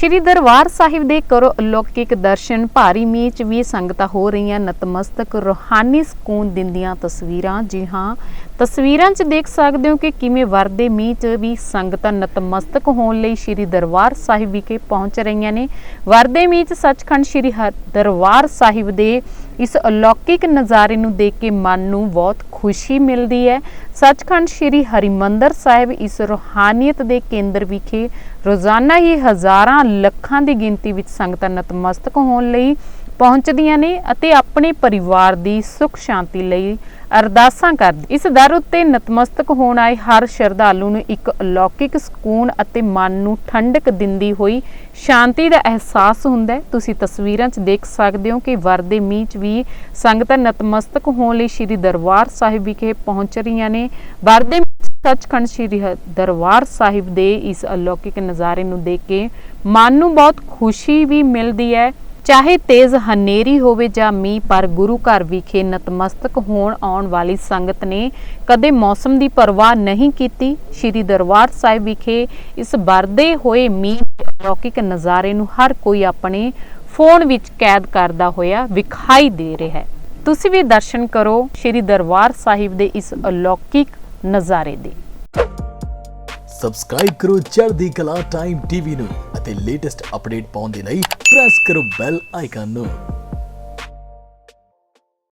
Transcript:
ਸ਼੍ਰੀ ਦਰਬਾਰ ਸਾਹਿਬ ਦੇ ਕਰੋ ਅਲੌਕਿਕ ਦਰਸ਼ਨ, ਭਾਰੀ ਮੀਂਹ 'ਚ ਵੀ ਸੰਗਤਾਂ ਹੋ ਰਹੀਆਂ ਨਤਮਸਤਕ, ਰੂਹਾਨੀ ਸਕੂਨ ਦਿੰਦੀਆਂ ਤਸਵੀਰਾਂ। ਜੀ ਹਾਂ, ਤਸਵੀਰਾਂ 'ਚ ਦੇਖ ਸਕਦੇ ਹੋ ਕਿ ਕਿਵੇਂ ਵਰਦੇ ਮੀਂਹ 'ਚ ਵੀ ਸੰਗਤਾਂ ਨਤਮਸਤਕ ਹੋਣ ਲਈ ਸ਼੍ਰੀ ਦਰਬਾਰ ਸਾਹਿਬ ਵਿਖੇ ਪਹੁੰਚ ਰਹੀਆਂ ਨੇ। ਵਰਦੇ ਮੀਂਹ 'ਚ ਸੱਚਖੰਡ ਸ਼੍ਰੀ ਹਰ ਦਰਬਾਰ ਸਾਹਿਬ ਦੇ ਇਸ ਅਲੌਕਿਕ ਨਜ਼ਾਰੇ ਨੂੰ ਦੇਖ ਕੇ ਮਨ ਨੂੰ ਬਹੁਤ ਖੁਸ਼ੀ ਮਿਲਦੀ ਹੈ। ਸੱਚਖੰਡ ਸ਼੍ਰੀ ਹਰਿਮੰਦਰ ਸਾਹਿਬ ਇਸ ਰੂਹਾਨੀਅਤ ਦੇ ਕੇਂਦਰ ਵਿਖੇ ਰੋਜ਼ਾਨਾ ਹੀ ਹਜ਼ਾਰਾਂ ਲੱਖਾਂ ਦੀ ਗਿਣਤੀ ਵਿੱਚ ਸੰਗਤਾਂ ਨਤਮਸਤਕ ਹੋਣ ਲਈ ਪਹੁੰਚਦੀਆਂ ਨੇ ਅਤੇ ਆਪਣੇ ਪਰਿਵਾਰ ਦੀ ਸੁਖ ਸ਼ਾਂਤੀ ਲਈ ਅਰਦਾਸਾਂ ਕਰਦੀ। ਇਸ ਦਰ ਉੱਤੇ ਨਤਮਸਤਕ ਹੋਣ ਆਏ ਹਰ ਸ਼ਰਧਾਲੂ ਨੂੰ ਇੱਕ ਅਲੌਕਿਕ ਸਕੂਨ ਅਤੇ ਮਨ ਨੂੰ ਠੰਡਕ ਦਿੰਦੀ ਹੋਈ ਸ਼ਾਂਤੀ ਦਾ ਅਹਿਸਾਸ ਹੁੰਦਾ ਹੈ। ਤੁਸੀਂ ਤਸਵੀਰਾਂ 'ਚ ਦੇਖ ਸਕਦੇ ਹੋ ਕਿ ਵਰਦੇ ਮੀਂਹ 'ਚ ਵੀ ਸੰਗਤਾਂ ਨਤਮਸਤਕ ਹੋਣ ਲਈ ਸ਼੍ਰੀ ਦਰਬਾਰ ਸਾਹਿਬ ਵਿਖੇ ਪਹੁੰਚ ਰਹੀਆਂ ਨੇ। ਵਰਦੇ ਮੀਂਹ ਸੱਚਖੰਡ ਸ਼੍ਰੀ ਹ- ਦਰਬਾਰ ਸਾਹਿਬ ਦੇ ਇਸ ਅਲੌਕਿਕ ਨਜ਼ਾਰੇ ਨੂੰ ਦੇਖ ਕੇ ਮਨ ਨੂੰ ਬਹੁਤ ਖੁਸ਼ੀ ਵੀ ਮਿਲਦੀ ਹੈ। ਚਾਹੇ ਤੇਜ਼ ਹਨੇਰੀ ਹੋਵੇ ਜਾਂ ਮੀਂਹ, ਪਰ ਗੁਰੂ ਘਰ ਵਿਖੇ ਨਤਮਸਤਕ ਹੋਣ ਆਉਣ ਵਾਲੀ ਸੰਗਤ ਨੇ ਕਦੇ ਮੌਸਮ ਦੀ ਪਰਵਾਹ ਨਹੀਂ ਕੀਤੀ। ਸ਼੍ਰੀ ਦਰਬਾਰ ਸਾਹਿਬ ਵਿਖੇ ਇਸ ਵਰਦੇ ਹੋਏ ਮੀਂਹ ਦੇ ਅਲੌਕਿਕ ਨਜ਼ਾਰੇ ਨੂੰ ਹਰ ਕੋਈ ਆਪਣੇ ਫੋਨ ਵਿੱਚ ਕੈਦ ਕਰਦਾ ਹੋਇਆ ਵਿਖਾਈ ਦੇ ਰਿਹਾ ਹੈ। ਤੁਸੀਂ ਵੀ ਦਰਸ਼ਨ ਕਰੋ ਸ਼੍ਰੀ ਦਰਬਾਰ ਸਾਹਿਬ ਦੇ ਇਸ ਅਲੌਕਿਕ ਨਜ਼ਾਰੇ ਦੇ। ਸਬਸਕ੍ਰਾਈਬ ਕਰੋ ਚੜ੍ਹਦੀ ਕਲਾ ਟਾਈਮ ਟੀਵੀ ਨੂੰ ਅਤੇ ਲੇਟੈਸਟ ਅਪਡੇਟ ਪਾਉਣ ਦੇ ਲਈ ਪ੍ਰੈਸ ਕਰੋ ਬੈਲ ਆਈਕਨ ਨੂੰ।